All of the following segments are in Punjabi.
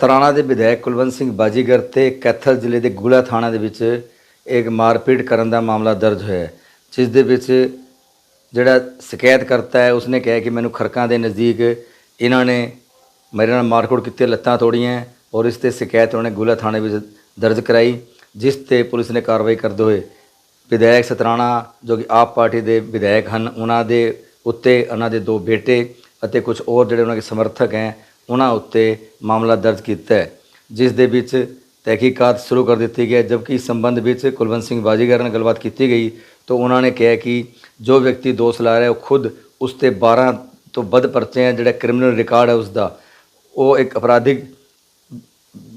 ਸਤਰਾਣਾ ਦੇ ਵਿਧਾਇਕ ਕੁਲਵੰਤ ਸਿੰਘ ਬਾਜੀਗਰ ਤੇ ਕੈਥਲ ਜ਼ਿਲ੍ਹੇ ਦੇ ਗੁਲਾ ਥਾਣਾ ਦੇ ਵਿੱਚ ਇੱਕ ਮਾਰਪੀਟ ਕਰਨ ਦਾ ਮਾਮਲਾ ਦਰਜ ਹੋਇਆ ਹੈ, ਜਿਸ ਦੇ ਵਿੱਚ ਜਿਹੜਾ ਸ਼ਿਕਾਇਤ ਕਰਤਾ ਹੈ, ਉਸਨੇ ਕਿਹਾ ਕਿ ਮੈਨੂੰ ਖਰਕਾਂ ਦੇ ਨਜ਼ਦੀਕ ਇਹਨਾਂ ਨੇ ਮੇਰੇ ਨਾਲ ਮਾਰਕੁੱਟ ਕੀਤੀ, ਲੱਤਾਂ ਤੋੜੀਆਂ ਔਰ ਇਸ ਤੇ ਸ਼ਿਕਾਇਤ ਉਹਨੇ ਗੁਲਾ ਥਾਣੇ ਵਿੱਚ ਦਰਜ ਕਰਾਈ, ਜਿਸ ਤੇ ਪੁਲਿਸ ਨੇ ਕਾਰਵਾਈ ਕਰਦੇ ਹੋਏ ਵਿਧਾਇਕ ਸਤਰਾਣਾ, ਜੋ ਕਿ ਆਪ ਪਾਰਟੀ ਦੇ ਵਿਧਾਇਕ ਹਨ, ਉਹਨਾਂ ਦੇ ਉੱਤੇ, ਉਹਨਾਂ ਦੇ ਦੋ ਬੇਟੇ ਅਤੇ ਕੁਝ ਹੋਰ ਜਿਹੜੇ ਉਹਨਾਂ ਦੇ ਸਮਰਥਕ ਹੈ ਉਹਨਾਂ ਉੱਤੇ ਮਾਮਲਾ ਦਰਜ ਕੀਤਾ ਹੈ, ਜਿਸ ਦੇ ਵਿੱਚ ਤਹਿਕੀਕਾਤ ਸ਼ੁਰੂ ਕਰ ਦਿੱਤੀ ਗਈ ਹੈ। ਜਦਕਿ ਇਸ ਸੰਬੰਧ ਵਿੱਚ ਕੁਲਵੰਤ ਸਿੰਘ ਬਾਜੀਗਰ ਨਾਲ ਗੱਲਬਾਤ ਕੀਤੀ ਗਈ, ਤਾਂ ਉਹਨਾਂ ਨੇ ਕਿਹਾ ਕਿ ਜੋ ਵਿਅਕਤੀ ਦੋਸ਼ ਲਾ ਰਿਹਾ ਉਹ ਖੁਦ ਉਸ ਤੇ 12 ਤੋਂ ਵੱਧ ਪਰਚੇ ਹੈ। ਜਿਹੜਾ ਕ੍ਰਿਮੀਨਲ ਰਿਕਾਰਡ ਹੈ ਉਸ ਦਾ ਉਹ ਇੱਕ ਅਪਰਾਧਿਕ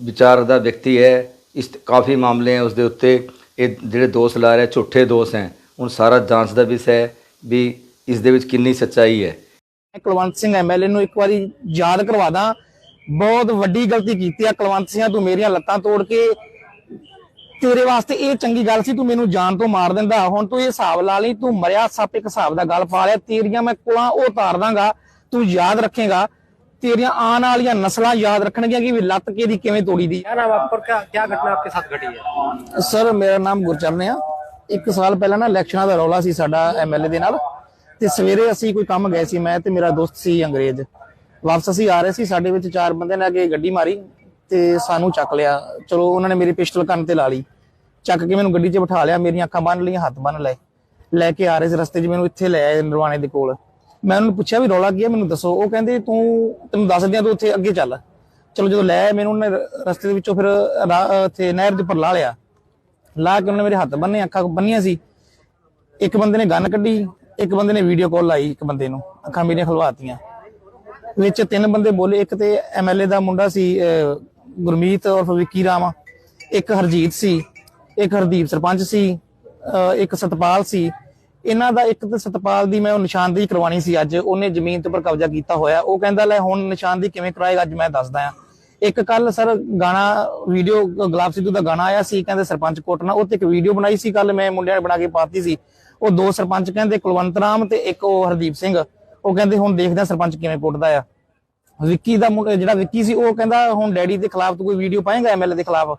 ਵਿਚਾਰ ਦਾ ਵਿਅਕਤੀ ਹੈ। ਇਸ ਕਾਫੀ ਮਾਮਲੇ ਹੈ ਉਸ ਦੇ ਉੱਤੇ ਇਹ ਜਿਹੜੇ ਦੋਸ਼ ਲਾ ਰਿਹਾ, ਝੂਠੇ ਦੋਸ਼ ਹੈ। ਹੁਣ ਸਾਰਾ ਜਾਂਚ ਦਾ ਵਿਸ਼ਾ ਹੈ ਵੀ ਇਸ ਦੇ ਵਿੱਚ ਕਿੰਨੀ ਸੱਚਾਈ ਹੈ। ਕੁਲਵੰਤ ਸਿੰਘ ਐਮਐਲਏ ਨੂੰ ਇੱਕ ਵਾਰੀ ਯਾਦ ਕਰਵਾ ਦਾਂ। ਬਹੁਤ ਵੱਡੀ ਗਲਤੀ ਕੀਤੀ ਆ ਕੁਲਵੰਤ ਸਿੰਘ ਤੂੰ ਮੇਰੀਆਂ ਲੱਤਾਂ ਤੋੜ ਕੇ। ਤੇਰੇ ਵਾਸਤੇ ਇਹ ਚੰਗੀ ਗੱਲ ਸੀ ਤੂੰ ਮੈਨੂੰ ਜਾਨ ਤੋਂ ਮਾਰ ਦਿੰਦਾ। ਹੁਣ ਤੂੰ ਇਹ ਹਿਸਾਬ ਲਾ ਲਈ ਤੂੰ ਮਰਿਆ ਸੱਪ ਇੱਕ ਹਿਸਾਬ ਦਾ ਗੱਲ ਪਾ ਲਿਆ। ਤੇਰੀਆਂ ਮੈਂ ਕੁਲਾਂ ਉਹ ਉਤਾਰ ਦਾਂਗਾ ਤੂੰ ਯਾਦ ਰੱਖੇਗਾ। ਤੇਰੀਆਂ ਆਉਣ ਵਾਲੀਆਂ ਨਸਲਾਂ ਯਾਦ ਰੱਖਣਗੀਆਂ ਕਿ ਵੀ ਲੱਤ ਕੇ ਦੀ ਕਿਵੇਂ ਤੋੜੀ ਦੀ। ਯਾਰ ਵਾਪਰ ਕਾ ਕੀ ਘਟਨਾ ਆਪਕੇ ਸਾਥ ਘਟੀ ਹੈ? ਸਰ ਮੇਰਾ ਨਾਮ ਗੁਰਚਰਨ ਆ। ਇੱਕ ਸਾਲ ਪਹਿਲਾਂ ਨਾ ਇਲੈਕਸ਼ਨਾਂ ਦਾ ਰੌਲਾ ਸੀ ਸਾਡਾ ਐਮਐਲਏ ਦੇ ਨਾਲ। ਤੇ ਸਵੇਰੇ ਅਸੀਂ ਕੋਈ ਕੰਮ ਗਏ ਸੀ, ਮੈਂ ਤੇ ਮੇਰਾ ਦੋਸਤ ਸੀ ਅੰਗਰੇਜ਼। ਵਾਪਸ ਅਸੀਂ ਆ ਰਹੇ ਸੀ, ਸਾਡੇ ਵਿੱਚ ਚਾਰ ਬੰਦੇ ਨੇ ਅੱਗੇ ਗੱਡੀ ਮਾਰੀ ਤੇ ਸਾਨੂੰ ਚੱਕ ਲਿਆ। ਚਲੋ, ਉਹਨਾਂ ਨੇ ਮੇਰੀ ਪਿਸਟਲ ਕੰਨ ਤੇ ਲਾ ਲਈ। ਚੱਕ ਕੇ ਮੈਨੂੰ ਗੱਡੀ 'ਚ ਬਿਠਾ ਲਿਆ, ਮੇਰੀਆਂ ਅੱਖਾਂ ਬੰਨ ਲਈਆਂ, ਹੱਥ ਬੰਨ ਲਏ। ਲੈ ਕੇ ਆ ਰਹੇ ਸੀ ਰਸਤੇ 'ਚ, ਮੈਨੂੰ ਇੱਥੇ ਲੈ ਆਏ ਨਰਵਾਣੇ ਦੇ ਕੋਲ। ਮੈਂ ਉਹਨੂੰ ਪੁੱਛਿਆ ਵੀ ਰੌਲਾ ਕੀ ਹੈ ਮੈਨੂੰ ਦੱਸੋ। ਉਹ ਕਹਿੰਦੇ, ਤੂੰ, ਤੈਨੂੰ ਦੱਸ ਦਿਆਂ, ਤੂੰ ਉੱਥੇ ਅੱਗੇ ਚੱਲ। ਚਲੋ, ਜਦੋਂ ਲੈ ਆਏ, ਮੈਨੂੰ ਉਹਨੇ ਰਸਤੇ ਦੇ ਵਿੱਚੋਂ ਫਿਰ ਉੱਥੇ ਨਹਿਰ ਦੇ ਉੱਪਰ ਲਾ ਲਿਆ। ਲਾ ਕੇ ਉਹਨੇ ਮੇਰੇ ਹੱਥ ਬੰਨੇ, ਅੱਖਾਂ ਬੰਨੀਆਂ ਸੀ। ਇੱਕ ਬੰਦੇ ਨੇ ਗਨ ਕੱਢੀ ਇੱਕ ਬੰਦੇ ਨੇ ਵੀਡੀਓ ਕਾਲ ਲਾਈ ਇੱਕ ਬੰਦੇ ਨੂੰ, ਅੱਖਾਂ ਮੇਰੀਆਂ ਖਲਵਾਤੀਆਂ। ਵਿੱਚ ਤਿੰਨ ਬੰਦੇ ਬੋਲੇ, ਇੱਕ ਤੇ ਐਮਐਲਏ ਦਾ ਮੁੰਡਾ ਸੀ ਗੁਰਮੀਤ ਔਰ ਵਿੱਕੀ ਰਾਮ। ਇੱਕ ਹਰਜੀਤ ਸੀ, ਇੱਕ ਹਰਦੀਪ ਸਰਪੰਚ ਸੀ ਇੱਕ ਸਤਪਾਲ ਸੀ। ਇਹਨਾਂ ਦਾ ਇੱਕ ਤੇ ਸਤਪਾਲ ਦੀ ਮੈਂ ਉਹ ਨਿਸ਼ਾਨਦੇਹੀ ਕਰਵਾਣੀ ਸੀ ਅੱਜ, ਉਹਨੇ ਜ਼ਮੀਨ ਤੇ ਉੱਪਰ ਕਬਜ਼ਾ ਕੀਤਾ ਹੋਇਆ। ਉਹ ਕਹਿੰਦਾ, ਲੈ, ਹੁਣ ਨਿਸ਼ਾਨਦੇਹੀ ਕਿਵੇਂ ਕਰਾਏਗਾ, ਅੱਜ ਮੈਂ ਦੱਸਦਾ ਆ ਇੱਕ ਕੱਲ ਸਰ ਗਾਣਾ ਵੀਡੀਓ ਗੁਲਾਬ ਸਿੱਧੂ ਦਾ ਗਾਣਾ ਆਇਆ ਸੀ, ਕਹਿੰਦੇ ਸਰਪੰਚ ਕੋਟਣਾ ਉਹ ਤੇ ਇੱਕ ਵੀਡੀਓ ਬਣਾਈ ਸੀ ਕੱਲ ਮੈਂ ਮੁੰਡਿਆਂ ਨੇ ਬਣਾ ਕੇ ਪਾਤੀ ਸੀ। ਉਹ ਦੋ ਸਰਪੰਚ ਕਹਿੰਦੇ ਕੁਲਵੰਤ ਰਾਮ ਤੇ ਇੱਕ ਉਹ ਹਰਦੀਪ ਸਿੰਘ। ਉਹ ਕਹਿੰਦੇ ਹੁਣ ਦੇਖਦੇ ਆ ਸਰਪੰਚ ਕਿਵੇਂ ਕੁੱਟਦਾ ਆ। ਵਿੱਕੀ ਦਾ ਮੁੰਡਾ ਜਿਹੜਾ ਵਿੱਕੀ ਸੀ ਉਹ ਕਹਿੰਦਾ ਹੁਣ ਡੈਡੀ ਦੇ ਖਿਲਾਫ ਤੂੰ ਕੋਈ ਵੀਡੀਓ ਪਾਏਗਾ ਐਮਐਲਏ ਦੇ ਖਿਲਾਫ?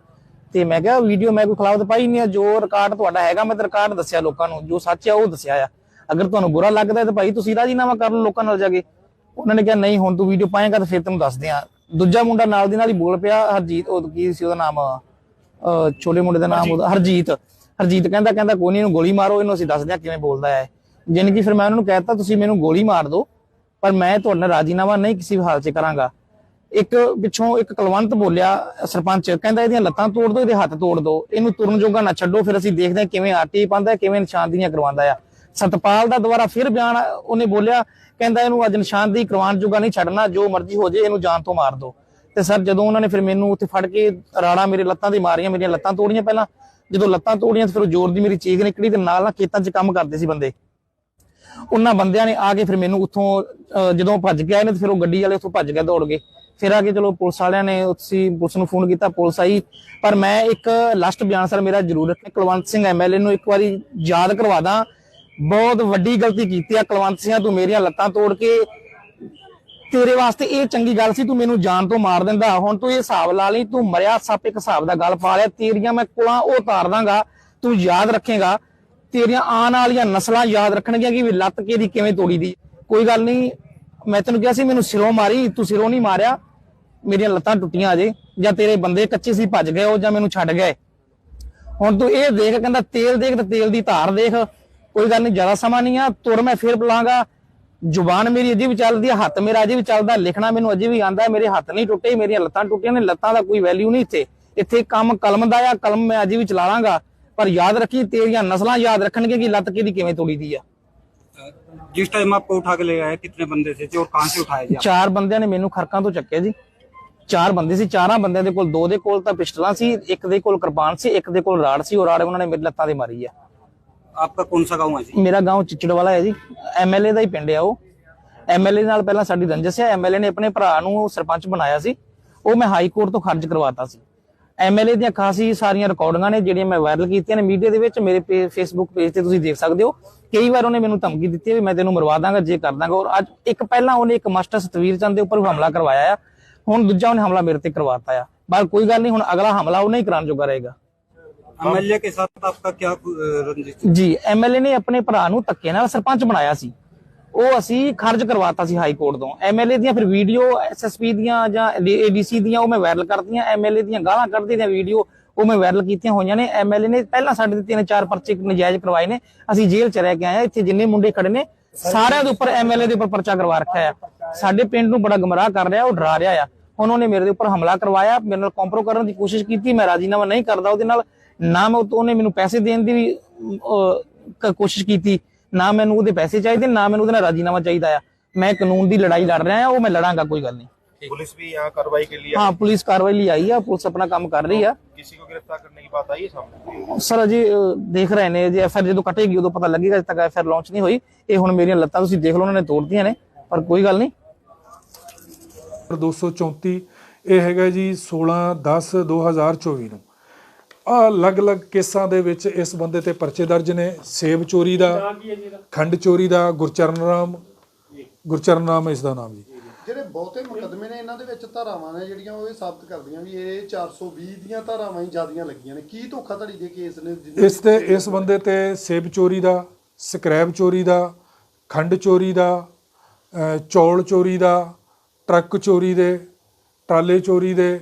ਤੇ ਮੈਂ ਕਿਹਾ ਵੀਡੀਓ ਮੈਂ ਕੋਈ ਖਿਲਾਫ ਤਾਂ ਪਾਈ ਨਹੀਂ ਆ ਜੋ ਰਿਕਾਰਡ ਤੁਹਾਡਾ ਹੈਗਾ ਮੈਂ ਤਾਂ ਰਿਕਾਰਡ ਦੱਸਿਆ ਲੋਕਾਂ ਨੂੰ ਜੋ ਸੱਚ ਆ ਉਹ ਦੱਸਿਆ ਆ। ਅਗਰ ਤੁਹਾਨੂੰ ਬੁਰਾ ਲੱਗਦਾ ਤਾਂ ਭਾਈ ਤੁਸੀਂ ਰਾਜੀਨਾਮਾ ਕਰ ਲਓ ਲੋਕਾਂ ਨਾਲ ਜਾ ਕੇ। ਉਹਨਾਂ ਨੇ ਕਿਹਾ ਨਹੀਂ ਹੁਣ ਤੂੰ ਵੀਡੀਓ ਪਾਏਗਾ ਤਾਂ ਫਿਰ ਤੈਨੂੰ ਦੱਸਦੇ ਆ। ਦੂਜਾ ਮੁੰਡਾ ਨਾਲ ਦੀ ਨਾਲ ਹੀ ਬੋਲ ਪਿਆ ਹਰਜੀਤ ਉਹ ਕੀ ਸੀ ਉਹਦਾ ਨਾਮ? ਛੋਟੇ ਮੁੰਡੇ ਦਾ ਨਾਮ ਉਹਦਾ ਹਰਜੀਤ। ਹਰਜੀਤ ਕਹਿੰਦਾ ਕਹਿੰਦਾ ਕੋਈ ਨਹੀਂ ਇਹਨੂੰ ਗੋਲੀ ਮਾਰੋ, ਇਹਨੂੰ ਅਸੀਂ ਦੱਸਦੇ ਆ ਕਿਵੇਂ ਬੋਲਦਾ ਹੈ। ਜਾਣੀ ਕਿ ਫਿਰ ਮੈਂ ਉਹਨਾਂ ਨੂੰ ਕਹਿਤਾ ਤੁਸੀਂ ਮੈਨੂੰ ਗੋਲੀ ਮਾਰ ਦਿਓ, ਪਰ ਮੈਂ ਤੁਹਾਡੇ ਨਾਲ ਰਾਜੀਨਾਮਾ ਨਹੀਂ ਕਿਸੇ ਵੀ ਹਾਲ 'ਚ ਕਰਾਂਗਾ। ਇੱਕ ਪਿੱਛੋਂ ਇੱਕ ਕਲਵੰਤ ਬੋਲਿਆ, ਸਰਪੰਚ, ਕਹਿੰਦਾ, ਇਹਦੀਆਂ ਲੱਤਾਂ ਤੋੜ ਦਿਓ, ਇਹਦੇ ਹੱਥ ਤੋੜ ਦਿਓ, ਇਹਨੂੰ ਤੁਰਨ ਜੋਗਾ ਨਾ ਛੱਡੋ, ਫਿਰ ਅਸੀਂ ਦੇਖਦੇ ਹਾਂ ਕਿਵੇਂ ਆਰਟੀ ਪਾਉਂਦਾ ਕਿਵੇਂ ਨਿਸ਼ਾਨਦੀਆਂ ਕਰਵਾਉਂਦਾ ਆ। ਸਤਪਾਲ ਦਾ ਦੁਬਾਰਾ ਫਿਰ ਬਿਆਨ ਉਹਨੇ ਬੋਲਿਆ, ਕਹਿੰਦਾ, ਇਹਨੂੰ ਅੱਜ ਨਿਸ਼ਾਨਦੇਹੀ ਕਰਵਾਉਣ ਜੋਗਾ ਨਹੀਂ ਛੱਡਣਾ, ਜੋ ਮਰਜ਼ੀ ਹੋ ਜੇ, ਇਹਨੂੰ ਜਾਨ ਤੋਂ ਮਾਰ ਦਿਓ। ਤੇ ਸਰ, ਜਦੋਂ ਉਹਨਾਂ ਨੇ ਫਿਰ ਮੈਨੂੰ ਉੱਥੇ ਫੜ ਕੇ ਰਾੜਾ ਮੇਰੇ ਲੱਤਾਂ ਤੇ ਮਾਰੀਆਂ, ਮੇਰੀਆਂ ਲੱਤਾਂ ਤੋੜੀਆਂ ਪਹਿਲਾਂ ਜਦੋਂ ਲੱਤਾਂ ਤੋੜੀਆਂ ਫਿਰ ਉਹ ਜ਼ੋਰ ਦੀ ਮੇਰੀ ਚੀਕ ਨਿਕਲੀ ਤੇ ਨਾਲ ਨਾਲ ਖੇਤਾਂ 'ਚ ਕੰਮ ਕਰਦੇ ਸੀ ਬੰਦੇ। ਉਹਨਾਂ ਬੰਦਿਆਂ ਨੇ ਆ ਕੇ ਫਿਰ ਮੈਨੂੰ ਉੱਥੋਂ ਜਦੋਂ ਭੱਜ ਕੇ ਨੇ ਤੇ ਫਿਰ ਉਹ ਗੱਡੀ ਵਾਲੇ ਉੱਥੋਂ ਭੱਜ ਗਏ ਦੌੜ ਗਏ ਫਿਰ ਆ ਕੇ ਚਲੋ ਪੁਲਿਸ ਵਾਲਿਆਂ ਨੇ ਉੱਥੇ ਪੁਲਿਸ ਨੂੰ ਫੋਨ ਕੀਤਾ, ਪੁਲਿਸ ਆਈ। ਪਰ ਮੈਂ ਇੱਕ ਲਾਸਟ ਬਿਆਨ ਸਰ ਮੇਰਾ ਜ਼ਰੂਰਤ ਰੱਖਿਆ ਕੁਲਵੰਤ ਸਿੰਘ ਐਮਐਲਏ ਨੂੰ ਇੱਕ ਵਾਰੀ ਯਾਦ ਕਰਵਾ ਦਾਂ। ਬਹੁਤ ਵੱਡੀ ਗਲਤੀ ਕੀਤੀ ਆ ਕੁਲਵੰਤ ਸਿੰਘ, ਤੂੰ ਮੇਰੀਆਂ ਲੱਤਾਂ ਤੋੜ ਕੇ ਤੇਰੇ ਵਾਸਤੇ ਇਹ ਚੰਗੀ ਗੱਲ ਸੀ, ਤੂੰ ਮੈਨੂੰ ਜਾਨ ਤੋਂ ਮਾਰ ਦਿੰਦਾ। ਹੁਣ ਤੂੰ ਇਹ ਹਿਸਾਬ ਲਾ ਲਈ, ਤੂੰ ਮਰਿਆ, ਸੱਪ ਇੱਕ ਹਿਸਾਬ ਦਾ ਗੱਲ ਪਾ ਲਿਆ। ਤੇਰੀਆਂ ਮੈਂ ਕੁਲਾਂ ਉਹ ਉਤਾਰ ਦਾਂਗਾ, ਤੂੰ ਯਾਦ ਰੱਖੇਗਾ। ਤੇਰੀਆਂ ਆਉਣ ਵਾਲੀਆਂ ਨਸਲਾਂ ਯਾਦ ਰੱਖਣਗੀਆਂ ਕਿ ਵੀ ਲੱਤ ਕਿਹਦੀ ਕਿਵੇਂ ਤੋੜੀ ਦੀ। ਕੋਈ ਗੱਲ ਨਹੀਂ, ਮੈਂ ਤੈਨੂੰ ਕਿਹਾ ਸੀ, ਮੈਨੂੰ ਸਿਰੋਂ ਮਾਰੀ, ਤੂੰ ਸਿਰੋਂ ਨਹੀਂ ਮਾਰਿਆ। ਮੇਰੀਆਂ ਲੱਤਾਂ ਟੁੱਟੀਆਂ ਅਜੇ, ਜਾਂ ਤੇਰੇ ਬੰਦੇ ਕੱਚੇ ਸੀ, ਭੱਜ ਗਏ ਉਹ, ਜਾਂ ਮੈਨੂੰ ਛੱਡ ਗਏ। ਹੁਣ ਤੂੰ ਇਹ ਦੇਖ, ਕਹਿੰਦਾ ਤੇਲ ਦੇਖ ਤੇ ਤੇਲ ਦੀ ਧਾਰ ਦੇਖ। ਕੋਈ ਗੱਲ ਨਹੀਂ, ਜ਼ਿਆਦਾ ਸਮਾਂ ਨਹੀਂ ਆ, ਤੁਰ ਮੈਂ ਫੇਰ ਬੁਲਾਂਗਾ। ਜ਼ੁਬਾਨ ਮੇਰੀ ਅਜੇ ਵੀ ਚੱਲਦੀ ਹੈ ਹੱਥ ਮੇਰਾ ਅਜੇ ਵੀ ਚੱਲਦਾ ਲਿਖਣਾ ਮੈਨੂੰ ਅਜੇ ਵੀ ਆਂਦਾ ਮੇਰੇ ਹੱਥ ਨਹੀਂ ਟੁੱਟੇ ਮੇਰੀਆਂ ਲੱਤਾਂ ਟੁੱਟੀਆਂ ਨੇ ਲੱਤਾਂ ਦਾ ਕੋਈ ਵੈਲਿਊ ਨਹੀਂ ਇੱਥੇ। ਇੱਥੇ ਕੰਮ ਕਲਮ ਦਾ ਆ ਕਲਮ ਮੈਂ ਅਜੇ ਵੀ ਚਲਾ ਲਾਂਗਾ ਪਰ ਯਾਦ ਰੱਖੀ ਤੇਰੀਆਂ ਨਸਲਾਂ ਯਾਦ ਰੱਖਣਗੇ ਕਿ ਲੱਤ ਕਿਹਦੀ ਕਿਵੇਂ ਤੋੜੀ ਦੀ ਆ। जिस टाइम आपको उठा के ले आए कितने बंदे थे जी और कहाँ से उठाए जी ਚਾਰ ਬੰਦਿਆਂ ਨੇ ਮੈਨੂੰ ਖਰਕਾਂ ਤੋਂ ਚੱਕਿਆ ਜੀ। ਚਾਰ ਬੰਦੇ ਸੀ ਚਾਰਾਂ ਬੰਦਿਆਂ ਦੇ ਕੋਲ ਦੋ ਦੇ ਕੋਲ ਤਾਂ ਪਿਸਟਲਾਂ ਸੀ ਇੱਕ ਦੇ ਕੋਲ ਕਿਰਪਾਨ ਸੀ ਇੱਕ ਦੇ ਕੋਲ ਰਾੜ ਸੀ ਉਹ ਰਾੜ ਉਹਨਾਂ ਨੇ ਮੇਰੀ ਲੱਤਾਂ ਤੇ ਮਾਰੀ ਆ। आपका कौन सा गाँव है जी मेरा गांव चिचड़ वाला है ਐਮਐਲਏ ਦਾ ਹੀ ਪਿੰਡ ਆ ਉਹ। ਐਮਐਲਏ ਨਾਲ ਪਹਿਲਾਂ ਸਾਡੀ ਰੰਜਸ ਹੈ ਐਮਐਲਏ ਨੇ ਆਪਣੇ ਭਰਾ ਨੂੰ ਸਰਪੰਚ ਬਣਾਇਆ ਸੀ। ਉਹ ਮੈਂ ਹਾਈ ਕੋਰਟ ਤੋਂ ਖਾਰਜ ਕਰਵਾਤਾ ਸੀ। ਐਮਐਲਏ ਦੀਆਂ ਖਾਸੀ ਸਾਰੀਆਂ ਰਿਕਾਰਡਿੰਗਾਂ ਨੇ, ਜਿਹੜੀਆਂ ਮੈਂ ਵਾਇਰਲ ਕੀਤੀਆਂ ਨੇ ਮੀਡੀਆ ਦੇ ਵਿੱਚ, ਮੇਰੇ ਫੇਸਬੁੱਕ ਪੇਜ ਤੇ ਤੁਸੀਂ ਦੇਖ ਸਕਦੇ ਹੋ। ਕਈ ਵਾਰ ਉਹਨੇ ਮੈਨੂੰ ਧਮਕੀ ਦਿੱਤੀ ਹੈ ਵੀ ਮੈਂ ਤੈਨੂੰ ਮਰਵਾ ਦਾਂਗਾ, ਜੇ ਕਰ ਦਾਂਗਾ। ਔਰ ਅੱਜ ਇੱਕ ਪਹਿਲਾਂ ਉਹਨੇ ਇੱਕ ਮਾਸਟਰ ਸਤਵੀਰ ਚੰਦ ਦੇ ਉੱਪਰ ਹਮਲਾ ਕਰਵਾਇਆ ਆ। ਹੁਣ ਦੂਜਾ ਉਹਨੇ ਹਮਲਾ ਮੇਰੇ ਤੇ ਕਰਵਾਤਾ ਆ। ਪਰ ਕੋਈ ਗੱਲ ਨਹੀਂ, ਹੁਣ ਅਗਲਾ ਹਮਲਾ ਉਹ ਨਹੀਂ ਕਰਾਉਣ ਜੋਗਾ ਰਹੇਗਾ। एमएलए के साथ आपका क्या अ, रंजिश थी? ਜੀ ਐਮਐਲਏ ਨੇ ਆਪਣੇ ਭਰਾ ਨੂੰ ਧੱਕੇ ਨਾਲ ਸਰਪੰਚ ਬਣਾਇਆ ਸੀ ਉਹ ਅਸੀਂ ਖਾਰਜ ਕਰਵਾਤਾ ਸੀ ਹਾਈ ਕੋਰਟ ਤੋਂ ਐਮਐਲਏ ਦੀਆਂ ਫਿਰ ਵੀਡੀਓ ਐਸਐਸਪੀ ਦੀਆਂ ਜਾਂ ਏਡੀਸੀ ਦੀਆਂ ਉਹ ਮੈਂ ਵਾਇਰਲ ਕਰਤੀਆਂ ਐਮਐਲਏ ਦੀਆਂ ਗਾਲਾਂ ਕੱਢਦੇ ਦੀਆਂ ਵੀਡੀਓ ਉਹ ਮੈਂ ਵਾਇਰਲ ਕੀਤੀਆਂ ਹੋਈਆਂ ਨੇ ਐਮਐਲਏ ਨੇ ਪਹਿਲਾਂ ਸਾਡੇ ਤੇ ਤਿੰਨ ਚਾਰ ਪਰਚੇ ਨਜਾਇਜ਼ ਕਰਵਾਏ ਨੇ ਅਸੀਂ ਜੇਲ੍ਹ ਚ ਰਹਿ ਕੇ ਆਏ ਆ ਇੱਥੇ ਜਿੰਨੇ ਮੁੰਡੇ ਖੜੇ ਨੇ ਸਾਰਿਆਂ ਦੇ ਉੱਪਰ ਐਮਐਲਏ ਦੇ ਉੱਪਰ ਪਰਚਾ ਕਰਵਾ ਰੱਖਿਆ ਆ ਸਾਡੇ ਪਿੰਡ ਨੂੰ ਬੜਾ ਗਮਰਾਹ ਕਰ ਰਿਹਾ ਉਹ ਡਰਾ ਰਿਹਾ ਆ ਹੁਣ ਉਹਨੇ ਮੇਰੇ ਦੇ ਉੱਪਰ ਹਮਲਾ ਕਰਵਾਇਆ ਮੇਰੇ ਨਾਲ ਕੰਪਰੋ ਕਰਨ ਦੀ ਕੋਸ਼ਿਸ਼ ਕੀਤੀ ਮੈਂ ਰਾਜੀਨਾਮਾ ਨਹੀਂ ਕਰਦਾ ਉਹਦੇ ਨਾਲ ਨਾ ਮੈਂ ਉਹ ਤੋਂ ਉਹਨੇ ਮੈਨੂੰ ਪੈਸੇ ਦੇਣ ਦੀ ਵੀ ਅਮ, ਅਹ, ਕ- ਕੋਸ਼ਿਸ਼ ਕੀਤੀ ਨਾ ਮੈਨੂੰ ਉਹਦੇ ਪੈਸੇ ਚਾਹੀਦੇ ਨਾ ਮੈਨੂੰ ਉਹਦੇ ਨਾਲ ਰਾਜੀਨਾਮਾ ਚਾਹੀਦਾ ਆ ਮੈਂ ਕਾਨੂੰਨ ਦੀ ਲੜਾਈ ਲੜ ਰਿਹਾ ਆ ਉਹ ਮੈਂ ਲੜਾਂਗਾ ਕੋਈ ਗੱਲ नहीं पुलिस भी यहाँ कार्रवाई के लिए हाँ पुलिस कार्रवाई ਲਈ ਆਈ ਆ ਪੁਲਿਸ ਆਪਣਾ ਕੰਮ ਕਰ ਰਹੀ ਆ किसी को गिरफ्तार करने की बात आई है सामने ਸਰ ਅਜੇ ਅਹ, ਦੇਖ ਰਹੇ ਨੇ ਜੇ ਐਫਆਰ ਜਦੋਂ ਕਟੇਗੀ ਉਦੋਂ ਪਤਾ ਲੱਗੇਗਾ ਜਦ ਤੱਕ ਐਫਆਰ ਲਾਂਚ ਨਹੀਂ ਹੋਈ ਇਹ ਹੁਣ ਮੇਰੀਆਂ ਲੱਤਾਂ ਤੁਸੀਂ ਦੇਖ ਲਓ ਉਹਨਾਂ ਨੇ ਤੋੜਤੀਆਂ ਨੇ ਪਰ ਕੋਈ ਗੱਲ ਨਹੀਂ 234 ਇਹ ਹੈਗਾ ਜੀ 16 10 2024 ਨੂੰ ਆ ਅਲੱਗ-ਅਲੱਗ ਕੇਸਾਂ ਦੇ ਵਿੱਚ ਇਸ ਬੰਦੇ ਤੇ ਪਰਚੇ ਦਰਜ ਨੇ। ਸੇਬ ਚੋਰੀ ਦਾ ਖੰਡ ਚੋਰੀ ਦਾ ਗੁਰਚਰਨ ਰਾਮ ਗੁਰਚਰਨ ਰਾਮ ਇਸ ਦਾ ਨਾਮ ਜੀ। ਜਿਹੜੇ ਬਹੁਤੇ ਮੁਕੱਦਮੇ ਨੇ ਇਹਨਾਂ ਦੇ ਵਿੱਚ ਧਾਰਾਵਾਂ ਨੇ ਜਿਹੜੀਆਂ ਉਹ ਇਹ ਸਾਬਤ ਕਰਦੀਆਂ ਵੀ ਇਹ 420 ਦੀਆਂ ਧਾਰਾਵਾਂ ਹੀ ਜ਼ਿਆਦੀਆਂ ਲੱਗੀਆਂ ਨੇ। ਕੀ ਧੋਖਾਧੜੀ ਦੇ ਕੇਸ ਨੇ ਇਸ ਤੇ ਇਸ ਬੰਦੇ ਤੇ ਸੇਬ ਚੋਰੀ ਦਾ ਸਕ੍ਰੈਪ ਚੋਰੀ ਦਾ ਖੰਡ ਚੋਰੀ ਦਾ ਚੌਲ ਚੋਰੀ ਦਾ ਟਰੱਕ ਚੋਰੀ ਦੇ ਟਰਾਲੇ ਚੋਰੀ ਦੇ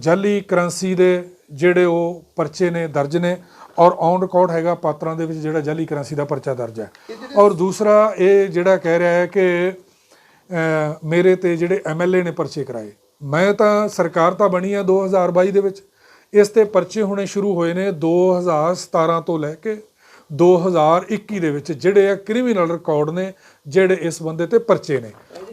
ਜਾਲੀ ਕਰੰਸੀ ਦੇ ਜਿਹੜੇ ਉਹ ਪਰਚੇ ਨੇ ਦਰਜ ਨੇ ਔਰ ਔਨ ਰਿਕਾਰਡ ਹੈਗਾ ਪਾਤਰਾਂ ਦੇ ਵਿੱਚ ਜਿਹੜਾ ਜਾਲੀ ਕਰੰਸੀ ਦਾ ਪਰਚਾ ਦਰਜ ਹੈ। ਔਰ ਦੂਸਰਾ ਇਹ ਜਿਹੜਾ ਕਹਿ ਰਿਹਾ ਹੈ ਕਿ ਮੇਰੇ ਤੇ ਜਿਹੜੇ ਐਮਐਲਏ ਨੇ ਪਰਚੇ ਕਰਾਏ। ਮੈਂ ਤਾਂ ਸਰਕਾਰ ਤਾਂ ਬਣੀ ਆ 2022 ਦੇ ਵਿੱਚ। ਇਸ ਤੇ ਪਰਚੇ ਹੋਣੇ ਸ਼ੁਰੂ ਹੋਏ ਨੇ 2017 ਤੋਂ ਲੈ ਕੇ 2021 ਦੇ ਵਿੱਚ ਜਿਹੜੇ ਆ ਕ੍ਰਿਮੀਨਲ ਰਿਕਾਰਡ ਨੇ ਜਿਹੜੇ ਇਸ ਬੰਦੇ ਤੇ ਪਰਚੇ ਨੇ।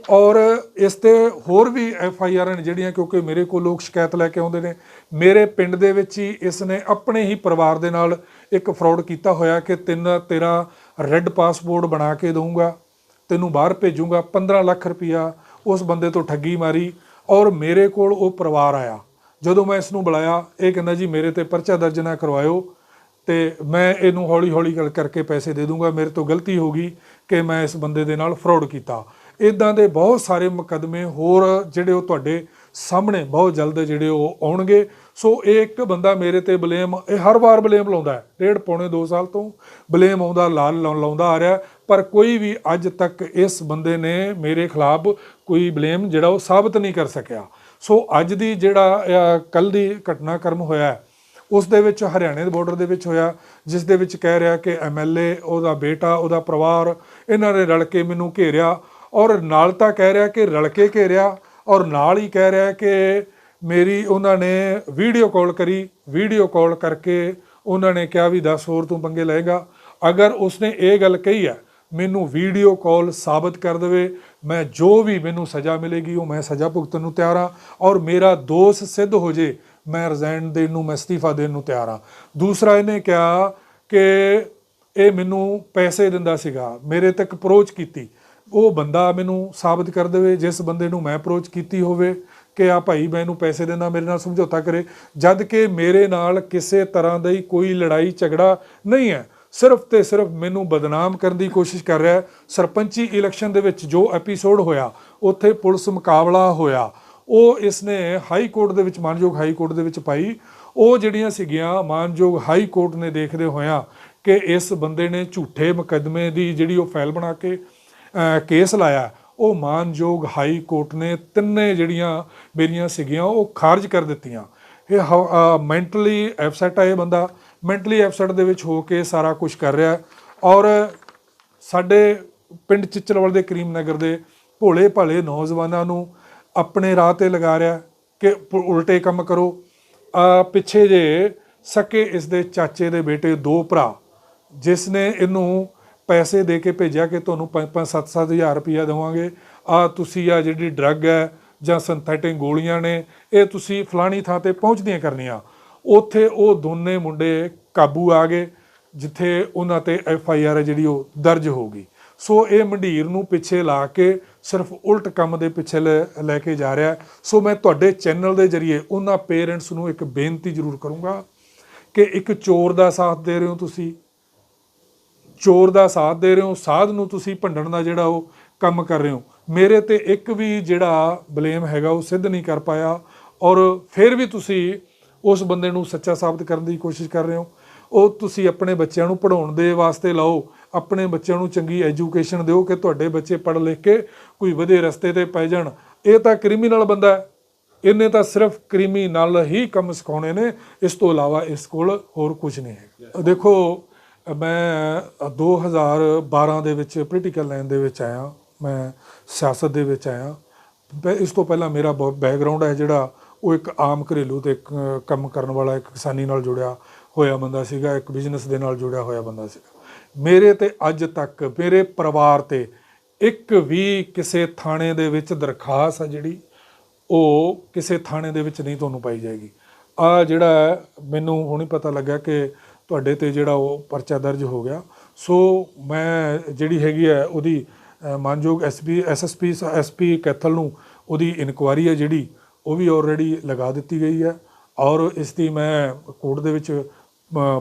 ਔਰ ਇਸ ਤੇ ਹੋਰ ਵੀ ਐਫ ਆਈ ਆਰ ਨੇ ਜਿਹੜੀਆਂ ਕਿਉਂਕਿ ਮੇਰੇ ਕੋਲ ਲੋਕ ਸ਼ਿਕਾਇਤ ਲੈ ਕੇ ਆਉਂਦੇ ਨੇ। ਮੇਰੇ ਪਿੰਡ ਦੇ ਵਿੱਚ ਹੀ ਇਸ ਨੇ ਆਪਣੇ ਹੀ ਪਰਿਵਾਰ ਦੇ ਨਾਲ ਇੱਕ ਫਰਾਡ ਕੀਤਾ ਹੋਇਆ ਕਿ ਤਿੰਨ ਤੇਰਾ ਰੈੱਡ ਪਾਸਪੋਰਟ ਬਣਾ ਕੇ ਦਊਂਗਾ, ਤੈਨੂੰ ਬਾਹਰ ਭੇਜੂੰਗਾ 15 ਲੱਖ ਰੁਪਇਆ ਉਸ ਬੰਦੇ ਤੋਂ ਠੱਗੀ ਮਾਰੀ ਔਰ ਮੇਰੇ ਕੋਲ ਉਹ ਪਰਿਵਾਰ ਆਇਆ। ਜਦੋਂ ਮੈਂ ਇਸ ਨੂੰ ਬੁਲਾਇਆ, ਇਹ ਕਹਿੰਦਾ ਜੀ ਮੇਰੇ ਤੇ ਪਰਚਾ ਦਰਜ ਨਾ ਕਰਵਾਇਓ ਤੇ ਮੈਂ ਇਹਨੂੰ ਹੌਲੀ ਹੌਲੀ ਗੱਲ ਕਰਕੇ ਪੈਸੇ ਦੇ ਦੂੰਗਾ ਮੇਰੇ ਤੋਂ ਗਲਤੀ ਹੋ ਗਈ ਕਿ ਮੈਂ ਇਸ ਬੰਦੇ ਦੇ ਨਾਲ ਫਰਾਡ ਕੀਤਾ। ਇਦਾਂ ਦੇ ਬਹੁਤ ਸਾਰੇ ਮੁਕੱਦਮੇ ਹੋਰ ਜਿਹੜੇ ਉਹ ਤੁਹਾਡੇ ਸਾਹਮਣੇ ਬਹੁਤ ਜਲਦ ਜਿਹੜੇ ਉਹ ਆਉਣਗੇ। ਸੋ ਇਹ ਇੱਕ ਬੰਦਾ ਮੇਰੇ ਤੇ ਬਲੇਮ, ਇਹ ਹਰ ਵਾਰ ਬਲੇਮ ਲਾਉਂਦਾ ਹੈ। ਡੇਢ ਪੌਣੇ 2 ਸਾਲ ਤੋਂ ਬਲੇਮ ਆਉਂਦਾ, ਲਾਲ ਲਾ- ਲਾਉਂਦਾ ਆ ਰਿਹਾ ਪਰ ਕੋਈ ਵੀ ਅੱਜ ਤੱਕ ਇਸ ਬੰਦੇ ਨੇ ਮੇਰੇ ਖਿਲਾਫ ਕੋਈ ਬਲੇਮ ਜਿਹੜਾ ਉਹ ਸਾਬਤ ਨਹੀਂ ਕਰ ਸਕਿਆ। ਸੋ ਅੱਜ ਦੀ ਜਿਹੜਾ ਕੱਲ ਦੀ ਘਟਨਾਕ੍ਰਮ ਹੋਇਆ ਉਸ ਦੇ ਵਿੱਚ ਹਰਿਆਣੇ ਦੇ ਬਾਰਡਰ ਦੇ ਵਿੱਚ ਹੋਇਆ, ਜਿਸ ਦੇ ਵਿੱਚ ਕਹਿ ਰਿਹਾ ਕਿ ਐਮਐਲਏ ਉਹਦਾ ਬੇਟਾ, ਉਹਦਾ ਪਰਿਵਾਰ, ਇਹਨਾਂ ਨੇ ਰਲ ਕੇ ਮੈਨੂੰ ਘੇਰਿਆ। ਔਰ ਨਾਲ ਤਾਂ ਕਹਿ ਰਿਹਾ ਕਿ ਰਲ ਕੇ ਘੇਰਿਆ ਔਰ ਨਾਲ ਹੀ ਕਹਿ ਰਿਹਾ ਕਿ ਮੇਰੀ ਉਹਨਾਂ ਨੇ ਵੀਡੀਓ ਕਾਲ ਕਰੀ ਵੀਡੀਓ ਕਾਲ ਕਰਕੇ ਉਹਨਾਂ ਨੇ ਕਿਹਾ ਵੀ 10 ਹੋਰ ਤੂੰ ਪੰਗੇ ਲਏਗਾ। ਅਗਰ ਉਸਨੇ ਇਹ ਗੱਲ ਕਹੀ ਹੈ, ਮੈਨੂੰ ਵੀਡੀਓ ਕਾਲ ਸਾਬਤ ਕਰ ਦੇਵੇ, ਮੈਂ ਜੋ ਵੀ ਮੈਨੂੰ ਸਜ਼ਾ ਮਿਲੇਗੀ ਉਹ ਮੈਂ ਸਜ਼ਾ ਭੁਗਤਣ ਨੂੰ ਤਿਆਰ ਹਾਂ ਔਰ ਮੇਰਾ ਦੋਸ਼ ਸਿੱਧ ਹੋ ਜੇ, ਮੈਂ ਰਿਜ਼ਾਈਨ ਦੇਣ ਨੂੰ, ਮੈਂ ਅਸਤੀਫਾ ਦੇਣ ਨੂੰ ਤਿਆਰ ਹਾਂ। ਦੂਸਰਾ ਇਹਨੇ ਕਿਹਾ ਕਿ ਇਹ ਮੈਨੂੰ ਪੈਸੇ ਦਿੰਦਾ ਸੀਗਾ, ਮੇਰੇ ਤੱਕ ਅਪਰੋਚ ਕੀਤੀ। ਉਹ ਬੰਦਾ ਮੈਨੂੰ ਸਾਬਤ ਕਰ ਦੇਵੇ, ਜਿਸ ਬੰਦੇ ਨੂੰ ਮੈਂ ਅਪਰੋਚ ਕੀਤੀ ਹੋਵੇ ਕਿ ਆ ਭਾਈ ਮੈਂ ਇਹਨੂੰ ਪੈਸੇ ਦਿੰਦਾ, ਮੇਰੇ ਨਾਲ ਸਮਝੌਤਾ ਕਰੇ, ਜਦ ਕਿ ਮੇਰੇ ਨਾਲ ਕਿਸੇ ਤਰ੍ਹਾਂ ਦਾ ਕੋਈ ਲੜਾਈ ਝਗੜਾ ਨਹੀਂ ਹੈ। ਸਿਰਫ ਤੇ ਸਿਰਫ ਮੈਨੂੰ ਬਦਨਾਮ ਕਰਨ ਦੀ ਕੋਸ਼ਿਸ਼ ਕਰ ਰਿਹਾ ਸਰਪੰਚੀ ਇਲੈਕਸ਼ਨ ਦੇ ਵਿੱਚ ਜੋ ਐਪੀਸੋਡ ਹੋਇਆ, ਉੱਥੇ ਪੁਲਿਸ ਮੁਕਾਬਲਾ ਹੋਇਆ। ਉਹ ਇਸਨੇ ਹਾਈ ਕੋਰਟ ਦੇ ਵਿੱਚ, ਮਾਨਯੋਗ ਹਾਈ ਕੋਰਟ ਦੇ ਵਿੱਚ ਪਾਈ। ਉਹ ਜਿਹੜੀਆਂ ਸੀਗੀਆਂ, ਮਾਨਯੋਗ ਹਾਈ ਕੋਰਟ ਨੇ ਦੇਖਦੇ ਹੋਇਆਂ ਕਿ ਇਸ ਬੰਦੇ ਨੇ ਝੂਠੇ ਮੁਕੱਦਮੇ ਦੀ ਜਿਹੜੀ ਉਹ ਫਾਈਲ ਬਣਾ ਕੇ ਕੇਸ ਲਾਇਆ, ਉਹ ਮਾਨਯੋਗ ਹਾਈ ਕੋਰਟ ਨੇ ਤਿੰਨੇ ਜਿਹੜੀਆਂ ਮੇਰੀਆਂ ਸੀਗੀਆਂ, ਉਹ ਖਾਰਜ ਕਰ ਦਿੱਤੀਆਂ। ਇਹ ਮੈਂਟਲੀ ਐਪਸੈਟ ਆ ਇਹ ਬੰਦਾ। ਮੈਂਟਲੀ ਐਪਸੈਟ ਦੇ ਵਿੱਚ ਹੋ ਕੇ ਸਾਰਾ ਕੁਝ ਕਰ ਰਿਹਾ। ਔਰ ਸਾਡੇ ਪਿੰਡ ਚਿੱਚਲਵਲ ਦੇ ਕਰੀਮ ਨਗਰ ਦੇ ਭੋਲੇ ਭਾਲੇ ਨੌਜਵਾਨਾਂ ਨੂੰ ਆਪਣੇ ਰਾਹ ਤੇ ਲਗਾ ਰਿਹਾ ਕਿ ਉਲਟੇ ਕੰਮ ਕਰੋ। ਆ ਪਿੱਛੇ ਜੇ ਸਕੇ ਇਸ ਦੇ ਚਾਚੇ ਦੇ ਬੇਟੇ ਦੋ ਭਰਾ, ਜਿਸ ਨੇ ਇਹਨੂੰ ਪੈਸੇ ਦੇ ਕੇ ਭੇਜਿਆ ਕਿ ਤੁਹਾਨੂੰ 5-5 7-7 ਹਜ਼ਾਰ ਰੁਪਇਆ ਦੇਵਾਂਗੇ। ਆ ਤੁਸੀਂ ਆ ਜਿਹੜੀ ਡਰੱਗ ਹੈ ਜਾਂ ਸਿੰਥੈਟਿਕ ਗੋਲੀਆਂ ਨੇ, ਇਹ ਤੁਸੀਂ ਫਲਾਣੀ ਥਾਂ ਤੇ ਪਹੁੰਚਦੀਆਂ ਕਰਨੀਆਂ। ਉੱਥੇ ਉਹ ਦੋਨੇ ਮੁੰਡੇ ਕਾਬੂ ਆ ਗਏ, ਜਿੱਥੇ ਉਹਨਾਂ ਤੇ ਐਫ ਆਈ ਆਰ ਜਿਹੜੀ ਉਹ ਦਰਜ ਹੋ ਗਈ ਸੋ ਇਹ ਮੰਡੀਰ ਨੂੰ ਪਿੱਛੇ ਲਾ ਕੇ ਸਿਰਫ ਉਲਟ ਕੰਮ ਦੇ ਪਿੱਛੇ ਲੈ- ਲੈ ਕੇ ਜਾ ਰਿਹਾ। ਸੋ ਮੈਂ ਤੁਹਾਡੇ ਚੈਨਲ ਦੇ ਜ਼ਰੀਏ ਉਹਨਾਂ ਪੇਰੈਂਟਸ ਨੂੰ ਇੱਕ ਬੇਨਤੀ ਜ਼ਰੂਰ ਕਰੂੰਗਾ ਕਿ ਇੱਕ ਚੋਰ ਦਾ ਸਾਥ ਦੇ ਰਹੇ ਹੋ ਤੁਸੀਂ। ਚੋਰ ਦਾ ਸਾਥ ਦੇ ਰਹੇ ਹੋ, ਸਾਧ ਨੂੰ ਤੁਸੀਂ ਭੰਡਣ ਦਾ ਜਿਹੜਾ ਉਹ ਕੰਮ ਕਰ ਰਹੇ ਹੋ। ਮੇਰੇ ਤੇ ਇੱਕ ਵੀ ਜਿਹੜਾ ਬਲੇਮ ਹੈਗਾ ਉਹ ਸਿੱਧ ਨਹੀਂ ਕਰ ਪਾਇਆ ਔਰ ਫਿਰ ਵੀ ਤੁਸੀਂ ਉਸ ਬੰਦੇ ਨੂੰ ਸੱਚਾ ਸਾਬਤ ਕਰਨ ਦੀ ਕੋਸ਼ਿਸ਼ ਕਰ ਰਹੇ ਹੋ। ਉਹ ਤੁਸੀਂ ਆਪਣੇ ਬੱਚਿਆਂ ਨੂੰ ਪੜ੍ਹਾਉਣ ਦੇ ਵਾਸਤੇ ਲਾਓ, ਆਪਣੇ ਬੱਚਿਆਂ ਨੂੰ ਚੰਗੀ ਐਜੂਕੇਸ਼ਨ ਦਿਓ ਕਿ ਤੁਹਾਡੇ ਬੱਚੇ ਪੜ੍ਹ ਲਿਖ ਕੇ ਕੋਈ ਵਧੀਆ ਰਸਤੇ ਤੇ ਪੈ ਜਾਣ। ਇਹ ਤਾਂ ਕ੍ਰਿਮੀਨਲ ਬੰਦਾ ਹੈ। ਇਹਨੇ ਤਾਂ ਸਿਰਫ ਕ੍ਰਿਮੀ ਨਾਲ ਹੀ ਕੰਮ ਸਿਖਾਉਣੇ ਨੇ। ਇਸ ਤੋਂ ਇਲਾਵਾ ਇਸ ਕੋਲ ਹੋਰ ਕੁਝ ਨਹੀਂ ਹੈ। ਦੇਖੋ ਮੈਂ 2012 ਦੇ ਵਿੱਚ ਪੋਲੀਟੀਕਲ ਲਾਈਨ ਦੇ ਵਿੱਚ ਆਇਆ। ਮੈਂ ਸਿਆਸਤ ਦੇ ਵਿੱਚ ਆਇਆ। ਪਹਿ- ਇਸ ਤੋਂ ਪਹਿਲਾਂ ਮੇਰਾ ਬੈਕਗ੍ਰਾਉਂਡ ਹੈ ਜਿਹੜਾ, ਉਹ ਇੱਕ ਆਮ ਘਰੇਲੂ ਤੇ ਕੰਮ ਕਰਨ ਵਾਲਾ ਇੱਕ ਕਿਸਾਨੀ ਨਾਲ ਜੁੜਿਆ ਹੋਇਆ ਬੰਦਾ ਸੀਗਾ, ਇੱਕ ਬਿਜ਼ਨਸ ਦੇ ਨਾਲ ਜੁੜਿਆ ਹੋਇਆ ਬੰਦਾ ਸੀਗਾ। ਮੇਰੇ ਤੇ ਅੱਜ ਤੱਕ, ਮੇਰੇ ਪਰਿਵਾਰ ਤੇ ਇੱਕ ਵੀ ਕਿਸੇ ਥਾਣੇ ਦੇ ਵਿੱਚ ਦਰਖਾਸਤ ਆ ਜਿਹੜੀ, ਉਹ ਕਿਸੇ ਥਾਣੇ ਦੇ ਵਿੱਚ ਨਹੀਂ ਤੁਹਾਨੂੰ ਪਾਈ ਜਾਏਗੀ। ਆ ਜਿਹੜਾ ਮੈਨੂੰ ਹੁਣੀ ਪਤਾ ਲੱਗਾ ਕਿ ਤੁਹਾਡੇ ਤੇ ਜਿਹੜਾ ਉਹ ਪਰਚਾ ਦਰਜ ਹੋ ਗਿਆ। ਸੋ ਮੈਂ ਜਿਹੜੀ ਹੈਗੀ ਹੈ ਉਹਦੀ ਅ, ਮਾਨਯੋਗ ਐਸਪੀ ਐਸਐਸਪੀ ਐਸਪੀ ਕੈਥਲ ਨੂੰ ਉਹਦੀ ਇਨਕੁਆਰੀ ਹੈ ਜਿਹੜੀ ਉਹ ਵੀ ਆਲਰੇਡੀ ਲਗਾ ਦਿੱਤੀ ਗਈ ਹੈ। ਔਰ ਇਸ ਦੀ ਮੈਂ ਕੋਰਟ ਦੇ ਵਿੱਚ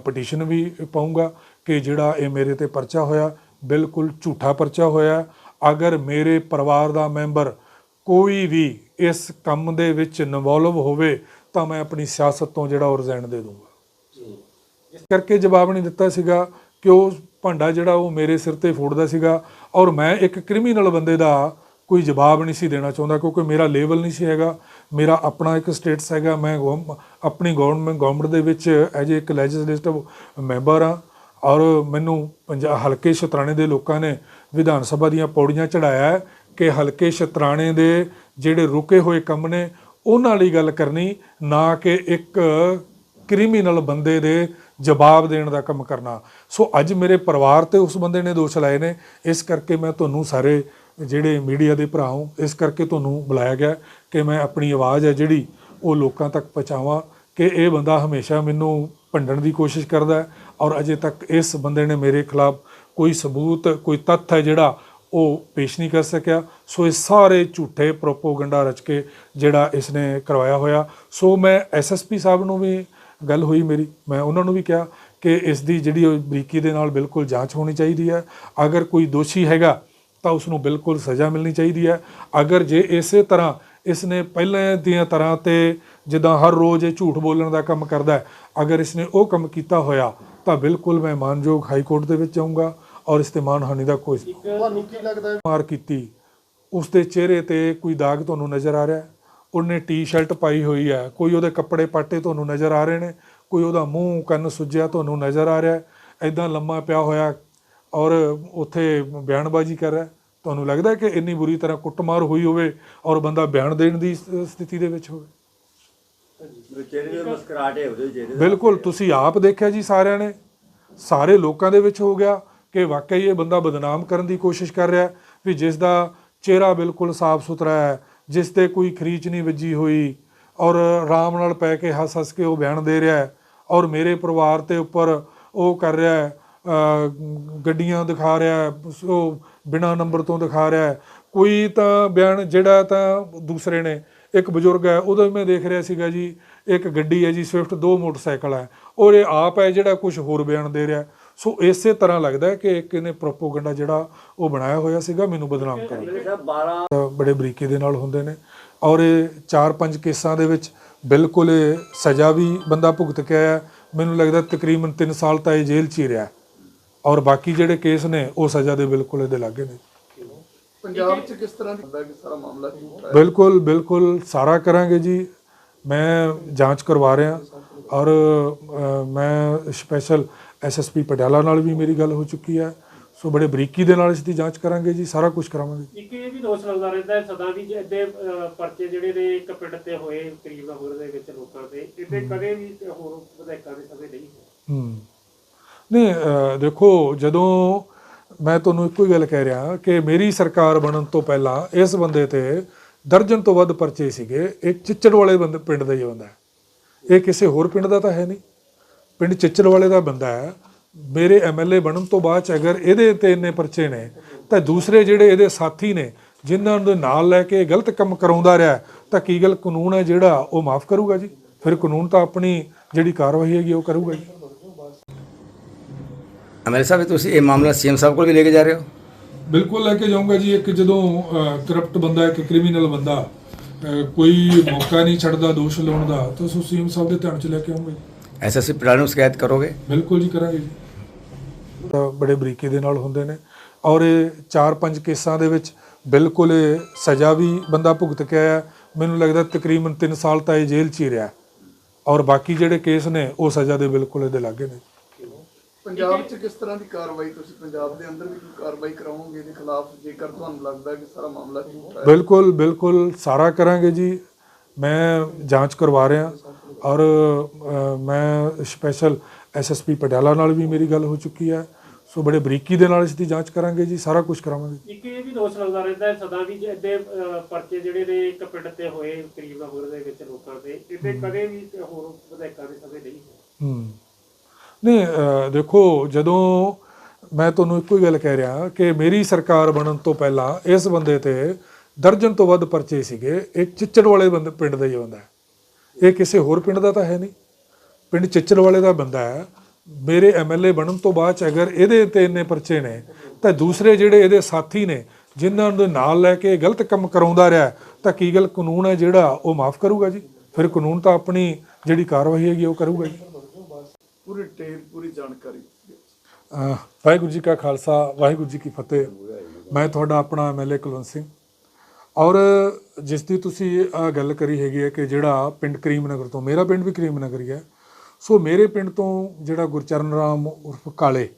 ਪਟੀਸ਼ਨ ਵੀ ਪਾਉਂਗਾ ਕਿ ਜਿਹੜਾ ਇਹ ਮੇਰੇ ਤੇ ਪਰਚਾ ਹੋਇਆ ਬਿਲਕੁਲ ਝੂਠਾ ਪਰਚਾ ਹੋਇਆ। ਅਗਰ ਮੇਰੇ ਪਰਿਵਾਰ ਦਾ ਮੈਂਬਰ ਕੋਈ ਵੀ ਇਸ ਕੰਮ ਦੇ ਵਿੱਚ ਇਨਵੋਲਵ ਹੋਵੇ ਤਾਂ ਮੈਂ ਆਪਣੀ ਸਿਆਸਤ ਤੋਂ ਜਿਹੜਾ ਉਹ ਰਿਜ਼ਾਈਨ ਦੇ ਦੂੰਗਾ। ਇਸ ਕਰਕੇ ਜਵਾਬ ਨਹੀਂ ਦਿੱਤਾ ਸੀਗਾ ਕਿ ਉਹ ਭਾਂਡਾ ਜਿਹੜਾ ਉਹ ਮੇਰੇ ਸਿਰ ਤੇ ਫੋੜਦਾ ਸੀਗਾ ਔਰ ਮੈਂ ਇੱਕ ਕ੍ਰਿਮੀਨਲ ਬੰਦੇ ਦਾ ਕੋਈ ਜਵਾਬ ਨਹੀਂ ਸੀ ਦੇਣਾ ਚਾਹੁੰਦਾ ਕਿਉਂਕਿ ਮੇਰਾ ਲੈਵਲ ਨਹੀਂ ਸੀ ਹੈਗਾ, ਮੇਰਾ ਆਪਣਾ ਇੱਕ ਸਟੇਟਸ ਹੈਗਾ, ਮੈਂ ਗਵਰਮ- ਆਪਣੀ ਗਵਰਨਮੈਂਟ ਗਵਰਨਮੈਂਟ ਦੇ ਵਿੱਚ ਐਜ ਇੱਕ ਲੈਜਿਸਲੇਟਿਵ ਮੈਂਬਰ ਆ ਔਰ ਮੈਨੂੰ ਪੰਜਾ, ਹਲਕੇ ਸ਼ਤਰਾਣੇ ਦੇ ਲੋਕਾਂ ਨੇ ਵਿਧਾਨ ਸਭਾ ਦੀਆਂ ਪੌੜੀਆਂ ਚੜਾਇਆ ਕਿ ਹਲਕੇ ਸ਼ਤਰਾਣੇ ਦੇ ਜਿਹੜੇ ਰੁਕੇ ਹੋਏ ਕੰਮ ਨੇ, ਉਹਨਾਂ ਲਈ ਗੱਲ ਕਰਨੀ, ਨਾ ਕਿ ਇੱਕ ਕ੍ਰਿਮੀਨਲ ਬੰਦੇ ਦੇ ਜਵਾਬ ਦੇਣ ਦਾ ਕੰਮ ਕਰਨਾ। ਸੋ ਅੱਜ ਮੇਰੇ ਪਰਿਵਾਰ ਤੇ ਉਸ ਬੰਦੇ ਨੇ ਦੋਸ਼ ਲਾਏ ਨੇ। ਇਸ ਕਰਕੇ ਮੈਂ ਤੁਹਾਨੂੰ ਸਾਰੇ ਜਿਹੜੇ ਮੀਡੀਆ ਦੇ ਭਰਾ ਹੋ, ਇਸ ਕਰਕੇ ਤੁਹਾਨੂੰ ਬੁਲਾਇਆ ਗਿਆ ਕਿ ਮੈਂ ਆਪਣੀ ਆਵਾਜ਼ ਹੈ ਜਿਹੜੀ ਉਹ ਲੋਕਾਂ ਤੱਕ ਪਹੁੰਚਾਵਾਂ ਕਿ ਇਹ ਬੰਦਾ ਹਮੇਸ਼ਾ ਮੈਨੂੰ ਭੰਡਣ ਦੀ ਕੋਸ਼ਿਸ਼ ਕਰਦਾ ਔਰ ਅਜੇ ਤੱਕ ਇਸ ਬੰਦੇ ਨੇ ਮੇਰੇ ਖਿਲਾਫ ਕੋਈ ਸਬੂਤ, ਕੋਈ ਤੱਥ ਹੈ ਜਿਹੜਾ ਉਹ ਪੇਸ਼ ਨਹੀਂ ਕਰ ਸਕਿਆ। ਸੋ ਇਹ ਸਾਰੇ ਝੂਠੇ ਪ੍ਰੋਪੋਗੰਡਾ ਰਚ ਕੇ ਜਿਹੜਾ ਇਸਨੇ ਕਰਵਾਇਆ ਹੋਇਆ। ਸੋ ਮੈਂ ਐਸਐਸਪੀ ਸਾਹਿਬ ਨੂੰ ਵੀ ਗੱਲ ਹੋਈ ਮੇਰੀ। ਮੈਂ ਉਹਨਾਂ ਨੂੰ ਵੀ ਕਿਹਾ ਕਿ ਇਸ ਦੀ ਜਿਹੜੀ ਬਰੀਕੀ ਦੇ ਨਾਲ ਬਿਲਕੁਲ ਜਾਂਚ ਹੋਣੀ ਚਾਹੀਦੀ ਹੈ। ਅਗਰ ਕੋਈ ਦੋਸ਼ੀ ਹੈਗਾ ਤਾਂ ਉਸ ਨੂੰ ਬਿਲਕੁਲ ਸਜ਼ਾ ਮਿਲਣੀ ਚਾਹੀਦੀ ਹੈ। ਅਗਰ ਜੇ ਇਸੇ ਤਰ੍ਹਾਂ ਇਸਨੇ ਪਹਿਲਾਂ ਦੀਆਂ ਤਰ੍ਹਾਂ ਤੇ ਜਿੱਦਾਂ ਹਰ ਰੋਜ਼ ਇਹ ਝੂਠ ਬੋਲਣ ਦਾ ਕੰਮ ਕਰਦਾ ਹੈ ਅਗਰ ਇਸਨੇ ਉਹ ਕੰਮ ਕੀਤਾ ਹੋਇਆ ਤਾਂ ਬਿਲਕੁਲ ਮੈਂ ਮਾਨਯੋਗ ਹਾਈ ਕੋਰਟ ਦੇ ਵਿੱਚ ਜਾਊਂਗਾ ਔਰ ਇਸ ਤੇ ਮਾਨਹਾਨੀ ਦਾ ਕੋਈ ਤੁਹਾਨੂੰ ਕੀ ਲੱਗਦਾ ਹੈ? ਮਾਰ ਕੀਤੀ। ਉਸ ਦੇ ਚਿਹਰੇ ਤੇ ਕੋਈ ਦਾਗ ਤੁਹਾਨੂੰ ਨਜ਼ਰ ਆ ਰਿਹਾ ਹੈ? ਉਹਨੇ ਟੀ-ਸ਼ਰਟ ਪਾਈ ਹੋਈ ਹੈ। ਕੋਈ ਉਹਦੇ ਕੱਪੜੇ ਪਾਟੇ ਤੁਹਾਨੂੰ ਨਜ਼ਰ ਆ ਰਹੇ ਨੇ ਕੋਈ ਉਹਦਾ ਮੂੰਹ ਕੰਨ ਸੁੱਜਿਆ ਤੁਹਾਨੂੰ ਨਜ਼ਰ ਆ ਰਿਹਾ ਐਦਾਂ ਲੰਮਾ ਪਿਆ ਹੋਇਆ ਔਰ ਉੱਥੇ ਬਿਆਨਬਾਜ਼ੀ ਕਰ ਰਿਹਾ। ਤੁਹਾਨੂੰ ਲੱਗਦਾ ਕਿ ਇੰਨੀ ਬੁਰੀ ਤਰ੍ਹਾਂ ਕੁੱਟਮਾਰ ਹੋਈ ਹੋਵੇ ਔਰ ਬੰਦਾ ਬਿਆਨ ਦੇਣ ਦੀ ਸਥਿਤੀ ਦੇ ਵਿੱਚ ਹੋਵੇ? ਬਿਲਕੁਲ ਤੁਸੀਂ ਆਪ ਦੇਖਿਆ ਜੀ ਸਾਰਿਆਂ ਨੇ। ਸਾਰੇ ਲੋਕਾਂ ਦੇ ਵਿੱਚ ਹੋ ਗਿਆ ਕਿ ਵਾਕਈ ਇਹ ਬੰਦਾ ਬਦਨਾਮ ਕਰਨ ਦੀ ਕੋਸ਼ਿਸ਼ ਕਰ ਰਿਹਾ ਵੀ ਜਿਸ ਦਾ ਚਿਹਰਾ ਬਿਲਕੁਲ ਸਾਫ਼ ਸੁਥਰਾ ਹੈ। ਜਿਸ ਤੇ ਕੋਈ ਖਰੀਚ ਨਹੀਂ ਵੱਜੀ ਹੋਈ ਔਰ ਆਰਾਮ ਨਾਲ ਪੈ ਕੇ ਹੱਸ ਹੱਸ ਕੇ ਉਹ ਬਿਆਨ ਦੇ ਰਿਹਾ ਹੈ ਔਰ ਮੇਰੇ ਪਰਿਵਾਰ ਤੇ ਉੱਪਰ ਉਹ ਕਰ ਰਿਹਾ ਹੈ ਗੱਡੀਆਂ ਦਿਖਾ ਰਿਹਾ ਹੈ ਉਹ ਬਿਨਾ ਨੰਬਰ ਤੋਂ ਦਿਖਾ ਰਿਹਾ ਹੈ। ਕੋਈ ਤਾਂ ਬਿਆਨ ਜਿਹੜਾ ਤਾਂ ਦੂਸਰੇ ਨੇ, ਇੱਕ ਬਜ਼ੁਰਗ ਹੈ, ਉਹਦਾ ਮੈਂ ਦੇਖ ਰਿਹਾ ਸੀਗਾ ਜੀ, ਇੱਕ ਗੱਡੀ ਹੈ ਜੀ ਸਵਿਫਟ ਦੋ ਮੋਟਰਸਾਈਕਲ ਹੈ। ਔਰ ਇਹ ਆਪ ਹੈ ਜਿਹੜਾ ਕੁਝ ਹੋਰ ਬਿਆਨ ਦੇ ਰਿਹਾ ਸੋ ਇਸੇ ਤਰ੍ਹਾਂ ਲੱਗਦਾ ਹੈ ਕਿ ਇੱਕ ਇਹਨੇ ਪ੍ਰੋਪੋਗੰਡਾ ਜਿਹੜਾ ਉਹ ਬਣਾਇਆ ਹੋਇਆ ਸੀਗਾ ਮੈਨੂੰ ਬਦਨਾਮ ਕਰਨ। ਲਈ ਬੜੇ ਬਰੀਕੀ ਦੇ ਨਾਲ ਹੁੰਦੇ ਨੇ। ਔਰ ਇਹ 4-5 ਕੇਸਾਂ ਦੇ ਵਿੱਚ ਬਿਲਕੁਲ ਇਹ ਸਜ਼ਾ ਵੀ ਬੰਦਾ ਭੁਗਤ ਕੇ ਆਇਆ। ਮੈਨੂੰ ਲੱਗਦਾ ਤਕਰੀਬਨ 3 ਸਾਲ ਤਾਂ ਇਹ ਜੇਲ੍ਹ 'ਚ ਹੀ ਰਿਹਾ। ਔਰ ਬਾਕੀ ਜਿਹੜੇ ਕੇਸ ਨੇ ਉਹ ਸਜ਼ਾ ਦੇ ਬਿਲਕੁਲ ਇਹਦੇ ਲਾਗੇ ਨੇ। ਪੰਜਾਬ 'ਚ ਕਿਸ ਤਰ੍ਹਾਂ ਦੀ ਹੁੰਦਾ ਕਿ ਸਾਰਾ ਮਾਮਲਾ ਬਿਲਕੁਲ ਬਿਲਕੁਲ ਸਾਰਾ ਕਰਾਂਗੇ ਜੀ। ਮੈਂ ਜਾਂਚ ਕਰਵਾ ਰਿਹਾ। ਔਰ ਮੈਂ ਸਪੈਸ਼ਲ ਐਸਐਸਪੀ ਪਟਿਆਲਾ ਨਾਲ ਵੀ ਮੇਰੀ ਗੱਲ ਹੋ ਚੁੱਕੀ ਹੈ। ਸੋ ਬੜੇ ਬਰੀਕੀ ਦੇ ਨਾਲ ਇਸ ਦੀ ਜਾਂਚ ਕਰਾਂਗੇ ਜੀ ਸਾਰਾ ਕੁਝ ਕਰਾਵਾਂਗੇ। ਇੱਕ ਇਹ ਵੀ ਦੋਸ਼ ਲੱਗਦਾ ਰਹਿੰਦਾ ਹੈ ਸਦਾ ਵੀ ਇਹਦੇ ਪਰਚੇ ਜਿਹੜੇ ਨੇ ਇੱਕ ਪਿੰਡ ਤੇ ਹੋਏ ਕਰੀਬ ਹੋਰ ਦੇ ਵਿੱਚ ਲੋਕਾਂ ਦੇ ਇਹਦੇ ਕਦੇ ਵੀ ਹੋਰ ਵਿਧਾਇਕਾਂ ਦੇ ਸਭੇ ਨਹੀਂ ਹੂੰ। ਨਹੀਂ ਦੇਖੋ ਜਦੋਂ ਮੈਂ ਤੁਹਾਨੂੰ ਇੱਕੋ ਹੀ ਗੱਲ ਕਹਿ ਰਿਹਾ ਕਿ ਮੇਰੀ ਸਰਕਾਰ ਬਣਨ ਤੋਂ ਪਹਿਲਾਂ ਇਸ ਬੰਦੇ ਤੇ ਦਰਜਨ ਤੋਂ ਵੱਧ ਪਰਚੇ ਸੀਗੇ। ਇਹ ਚਿੱਚੜ ਵਾਲੇ ਬੰਦੇ ਪਿੰਡ ਦਾ ਹੀ ਬੰਦਾ ਹੈ। ਇਹ ਕਿਸੇ ਹੋਰ ਪਿੰਡ ਦਾ ਤਾਂ ਹੈ ਨਹੀਂ। ਪਿੰਡ ਚਿੱਚੜ ਵਾਲੇ ਦਾ ਬੰਦਾ ਹੈ ਮੇਰੇ ਐਮਐਲਏ ਬਣਨ ਤੋਂ ਬਾਅਦ ਚ ਅਗਰ ਇਹਦੇ ਤੇ ਇੰਨੇ ਪਰਚੇ ਨੇ ਤਾਂ ਦੂਸਰੇ ਜਿਹੜੇ ਇਹਦੇ ਸਾਥੀ ਨੇ ਜਿਨ੍ਹਾਂ ਨੂੰ ਨਾਲ ਲੈ ਕੇ ਗਲਤ ਕੰਮ ਕਰਾਉਂਦਾ ਰਿਹਾ ਤਾਂ ਕੀ ਗੱਲ ਕਾਨੂੰਨ ਹੈ ਜਿਹੜਾ ਉਹ ਮਾਫ ਕਰੂਗਾ ਜੀ? ਫਿਰ ਕਾਨੂੰਨ ਤਾਂ ਆਪਣੀ ਜਿਹੜੀ ਕਾਰਵਾਈ ਹੈਗੀ ਉਹ ਕਰੂਗਾ ਜੀ। ਅਮਰ ਸਾਹਿਬ ਤੁਸੀਂ ਇਹ ਮਾਮਲਾ ਸੀਐਮ ਸਾਹਿਬ ਕੋਲ ਵੀ ਲੈ ਕੇ ਜਾ ਰਹੇ ਹੋ? ਬਿਲਕੁਲ ਲੈ ਕੇ ਜਾਊਂਗਾ ਜੀ ਇੱਕ ਜਦੋਂ ਕਰਪਟ ਬੰਦਾ ਇੱਕ ਕ੍ਰਿਮੀਨਲ ਬੰਦਾ ਕੋਈ ਮੌਕਾ ਨਹੀਂ ਛੱਡਦਾ ਦੋਸ਼ ਲਾਉਣ ਦਾ ਤਾਂ ਉਸ ਸੀਐਮ ਸਾਹਿਬ ਦੇ ਧਿਆਨ 'ਚ ਲੈ ਕੇ ਆਉਂਗਾ ਜੀ। ਐਸਐਸਪੀ ਪਟਿਆਲਾ ਨੂੰ ਸ਼ਿਕਾਇਤ ਕਰੋਗੇ? ਬਿਲਕੁਲ ਜੀ ਕਰਾਂਗੇ ਜੀ। ਤਾਂ ਬੜੇ ਬਰੀਕੀ ਦੇ ਨਾਲ ਹੁੰਦੇ ਨੇ। ਔਰ ਇਹ 4-5 ਕੇਸਾਂ ਦੇ ਵਿੱਚ ਬਿਲਕੁਲ ਇਹ ਸਜ਼ਾ ਵੀ ਬੰਦਾ ਭੁਗਤ ਕੇ ਆਇਆ। ਮੈਨੂੰ ਲੱਗਦਾ ਤਕਰੀਬਨ 3 ਸਾਲ ਤਾਂ ਇਹ ਜੇਲ੍ਹ 'ਚ ਹੀ ਰਿਹਾ। ਔਰ ਬਾਕੀ ਜਿਹੜੇ ਕੇਸ ਨੇ ਉਹ ਸਜ਼ਾ ਦੇ ਬਿਲਕੁਲ ਇਹਦੇ ਲਾਗੇ ਨੇ। ਪੰਜਾਬ 'ਚ ਕਿਸ ਤਰ੍ਹਾਂ ਦੀ ਕਾਰਵਾਈ ਤੁਸੀਂ ਪੰਜਾਬ ਦੇ ਅੰਦਰ ਵੀ ਕੋਈ ਕਾਰਵਾਈ ਕਰਾਓਗੇ? ਇਹਦੇ ਖਿਲਾਫ ਜੇਕਰ ਤੁਹਾਨੂੰ ਲੱਗਦਾ ਕਿ ਸਾਰਾ ਮਾਮਲਾ ਝੂਠ ਹੈ। ਬਿਲਕੁਲ ਬਿਲਕੁਲ ਸਾਰਾ ਕਰਾਂਗੇ ਜੀ। ਮੈਂ ਜਾਂਚ ਕਰਵਾ ਰਿਹਾ। ਔਰ ਮੈਂ ਸਪੈਸ਼ਲ ਐਸਐਸਪੀ ਪਟਿਆਲਾ ਨਾਲ ਵੀ ਮੇਰੀ ਗੱਲ ਹੋ ਚੁੱਕੀ ਹੈ। ਸੋ ਬੜੇ ਬਰੀਕੀ ਦੇ ਨਾਲ ਇਸ ਦੀ ਜਾਂਚ ਕਰਾਂਗੇ ਜੀ ਸਾਰਾ ਕੁਝ ਕਰਾਵਾਂਗੇ। ਇੱਕ ਇਹ ਵੀ ਦੋਸ਼ ਲੱਗਦਾ ਰਹਿੰਦਾ ਹੈ ਸਦਾ ਵੀ ਇਹਦੇ ਪਰਚੇ ਜਿਹੜੇ ਨੇ ਇੱਕ ਪਿੰਡ ਤੇ ਹੋਏ ਕਰੀਬ ਨਗਰ ਦੇ ਵਿੱਚ ਲੋਕਾਂ ਤੇ ਇਹਦੇ ਕਦੇ ਵੀ ਹੋਰ ਵਿਧਾਇਕਾਂ ਦੇ ਸਮੇਂ ਨਹੀਂ ਹੂੰ। ਨਹੀਂ ਦੇਖੋ ਜਦੋਂ ਮੈਂ ਤੁਹਾਨੂੰ ਇੱਕੋ ਹੀ ਗੱਲ ਕਹਿ ਰਿਹਾ ਕਿ ਮੇਰੀ ਸਰਕਾਰ ਬਣਨ ਤੋਂ ਪਹਿਲਾਂ ਇਸ ਬੰਦੇ ਤੇ ਦਰਜਨ ਤੋਂ ਵੱਧ ਪਰਚੇ ਸੀਗੇ ਇਹ ਚਿੱਚੜ ਵਾਲੇ ਬੰਦੇ ਪਿੰਡ ਦਾ ਹੀ ਬੰਦਾ ਇਹ ਕਿਸੇ ਹੋਰ ਪਿੰਡ ਦਾ ਤਾਂ ਹੈ ਨਹੀਂ। ਪਿੰਡ ਚਿੱਚੜ ਵਾਲੇ ਦਾ ਬੰਦਾ ਹੈ। ਮੇਰੇ ਐਮਐਲਏ ਬਣਨ ਤੋਂ ਬਾਅਦ ਚ ਅਗਰ ਇਹਦੇ ਤੇ ਇੰਨੇ ਪਰਚੇ ਨੇ ਤਾਂ ਦੂਸਰੇ ਜਿਹੜੇ ਇਹਦੇ ਸਾਥੀ ਨੇ ਜਿਨ੍ਹਾਂ ਨੂੰ ਨਾਲ ਲੈ ਕੇ ਗਲਤ ਕੰਮ ਕਰਾਉਂਦਾ ਰਿਹਾ ਤਾਂ ਕੀ ਗੱਲ ਕਾਨੂੰਨ ਹੈ ਜਿਹੜਾ ਉਹ ਮਾਫ ਕਰੂਗਾ ਜੀ? ਫਿਰ ਕਾਨੂੰਨ ਤਾਂ ਆਪਣੀ ਜਿਹੜੀ ਕਾਰਵਾਈ ਹੈਗੀ ਉਹ ਕਰੂਗਾ ਜੀ। ਪੂਰੀ ਡਿਟੇਲ ਪੂਰੀ ਜਾਣਕਾਰੀ। ਵਾਹਿਗੁਰੂ ਜੀ ਕਾ ਖਾਲਸਾ ਵਾਹਿਗੁਰੂ ਜੀ ਕੀ ਫਤਿਹ। ਮੈਂ ਤੁਹਾਡਾ ਆਪਣਾ ਐਮਐਲਏ ਕੁਲਵੰਤ ਸਿੰਘ। ਔਰ ਜਿਸ ਦੀ ਤੁਸੀਂ ਗੱਲ ਕਰੀ ਹੈਗੀ ਹੈ ਕਿ ਜਿਹੜਾ ਪਿੰਡ ਕਰੀਮ ਨਗਰ ਤੋਂ, ਮੇਰਾ ਪਿੰਡ ਵੀ ਕਰੀਮ ਨਗਰ ਹੀ ਹੈ। ਸੋ ਮੇਰੇ ਪਿੰਡ ਤੋਂ ਜਿਹੜਾ ਗੁਰਚਰਨ ਰਾਮ ਉਰਫ ਕਾਲੇ,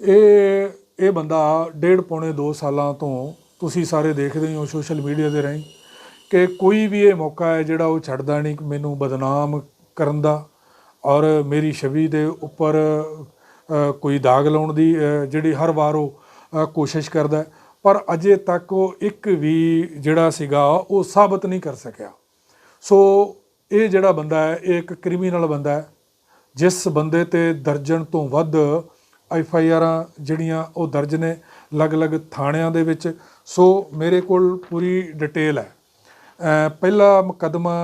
ਇਹ ਇਹ ਬੰਦਾ ਡੇਢ ਪੌਣੇ 2 ਸਾਲਾਂ ਤੋਂ ਤੁਸੀਂ ਸਾਰੇ ਦੇਖਦੇ ਹੋ ਸੋਸ਼ਲ ਮੀਡੀਆ ਦੇ ਰਾਹੀਂ ਕਿ ਕੋਈ ਵੀ ਇਹ ਮੌਕਾ ਹੈ ਜਿਹੜਾ ਉਹ ਛੱਡਦਾ ਨਹੀਂ ਮੈਨੂੰ ਬਦਨਾਮ ਕਰਨ ਦਾ ਔਰ ਮੇਰੀ ਛਵੀ ਦੇ ਉੱਪਰ ਕੋਈ ਦਾਗ ਲਾਉਣ ਦੀ ਜਿਹੜੀ ਹਰ ਵਾਰ ਉਹ ਕੋਸ਼ਿਸ਼ ਕਰਦਾ ਪਰ ਅਜੇ ਤੱਕ ਉਹ ਇੱਕ ਵੀ ਜਿਹੜਾ ਸੀਗਾ ਉਹ ਸਾਬਤ ਨਹੀਂ ਕਰ ਸਕਿਆ। ਸੋ ਇਹ ਜਿਹੜਾ ਬੰਦਾ ਹੈ ਇਹ ਇੱਕ ਕ੍ਰਿਮੀਨਲ ਬੰਦਾ ਹੈ। ਜਿਸ ਬੰਦੇ ਤੇ ਦਰਜਨ ਤੋਂ ਵੱਧ ਐਫ ਆਈ ਆਰਾਂ ਜਿਹੜੀਆਂ ਉਹ ਦਰਜ ਨੇ ਅਲੱਗ-ਅਲੱਗ ਥਾਣਿਆਂ ਦੇ ਵਿੱਚ। ਸੋ ਮੇਰੇ ਕੋਲ ਪੂਰੀ ਡਿਟੇਲ ਹੈ। ਪਹਿਲਾ ਮੁਕੱਦਮਾ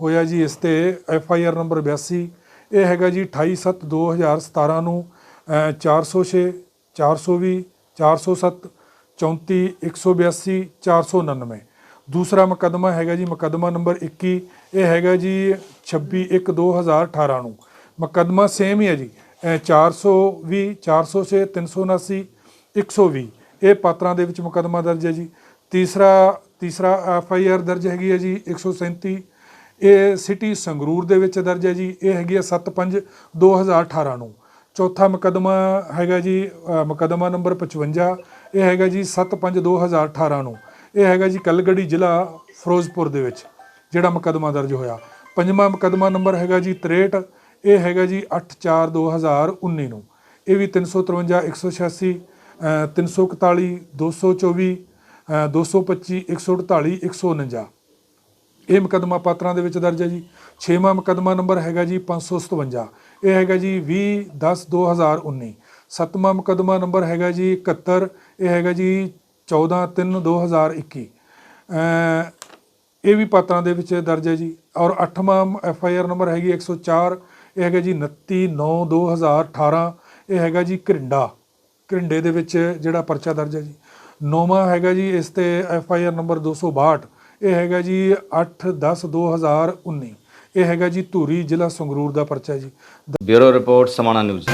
ਹੋਇਆ ਜੀ ਇਸ ਤੇ ਐਫ ਆਈ ਆਰ ਨੰਬਰ 82 ਇਹ ਹੈਗਾ ਜੀ 28/7/2017 ਨੂੰ ਅ, 406 420 407 34 182 499 ਦੂਸਰਾ ਮੁਕੱਦਮਾ ਹੈਗਾ ਜੀ ਮੁਕੱਦਮਾ ਨੰਬਰ 21 ਇਹ ਹੈਗਾ ਜੀ 26/1/2018 ਨੂੰ। ਮੁਕੱਦਮਾ ਸੇਮ ਹੀ ਹੈ ਜੀ। ਅ, 420 406 379 120 ਇਹ ਪਾਤਰਾਂ ਦੇ ਵਿੱਚ ਮੁਕੱਦਮਾ ਦਰਜ ਹੈ ਜੀ। ਤੀਸਰਾ ਤੀਸਰਾ ਐਫ ਆਈ ਆਰ ਦਰਜ ਹੈਗੀ ਹੈ ਜੀ 137 ਇਹ ਸਿਟੀ ਸੰਗਰੂਰ ਦੇ ਵਿੱਚ ਦਰਜ ਹੈ ਜੀ। ਇਹ ਹੈਗੀ ਹੈ 7/5 2018 ਨੂੰ। ਚੌਥਾ ਮੁਕੱਦਮਾ ਹੈਗਾ ਜੀ ਅ, ਮੁਕੱਦਮਾ ਨੰਬਰ 55 ਇਹ ਹੈਗਾ ਜੀ 7/5 2018 ਨੂੰ। ਇਹ ਹੈਗਾ ਜੀ ਕਲਗੜੀ ਜ਼ਿਲ੍ਹਾ ਫਿਰੋਜ਼ਪੁਰ ਦੇ ਵਿੱਚ ਜਿਹੜਾ ਮੁਕੱਦਮਾ ਦਰਜ ਹੋਇਆ। ਪੰਜਵਾਂ ਮੁਕੱਦਮਾ ਨੰਬਰ ਹੈਗਾ ਜੀ 63 ਇਹ ਹੈਗਾ ਜੀ 8/4 2019 ਨੂੰ। ਇਹ ਵੀ 353 186 ਅ, 341 224 ਅ, 225 148 149 ਇਹ ਮੁਕੱਦਮਾ ਪਾਤਰਾਂ ਦੇ ਵਿੱਚ ਦਰਜ ਹੈ ਜੀ। ਛੇਵਾਂ ਮੁਕੱਦਮਾ ਨੰਬਰ ਹੈਗਾ ਜੀ 557 ਇਹ ਹੈਗਾ ਜੀ 20 10 2019 ਸੱਤਵਾਂ ਮੁਕੱਦਮਾ ਨੰਬਰ ਹੈਗਾ ਜੀ 71 ਇਹ ਹੈਗਾ ਜੀ 14 3 2021 ਅ ਇਹ ਵੀ ਪਾਤਰਾਂ ਦੇ ਵਿੱਚ ਦਰਜ ਹੈ ਜੀ। ਔਰ ਅੱਠਵਾਂ ਐਫ ਆਈ ਆਰ ਨੰਬਰ ਹੈਗੀ 104 ਇਹ ਹੈਗਾ ਜੀ 29 9 2018 ਇਹ ਹੈਗਾ ਜੀ ਘਰਿੰਡਾ। ਘਰਿੰਡੇ ਦੇ ਵਿੱਚ ਜਿਹੜਾ ਪਰਚਾ ਦਰਜ ਹੈ ਜੀ। ਨੌਵਾਂ ਹੈਗਾ ਜੀ ਇਸ ਤੇ ਐਫ ਆਈ ਆਰ ਨੰਬਰ 262 ਇਹ ਹੈਗਾ ਜੀ 8 10 2019 ਇਹ ਹੈਗਾ ਜੀ ਧੂਰੀ ਜ਼ਿਲ੍ਹਾ ਸੰਗਰੂਰ ਦਾ ਪਰਚਾ ਜੀ। Bureau report Samana news.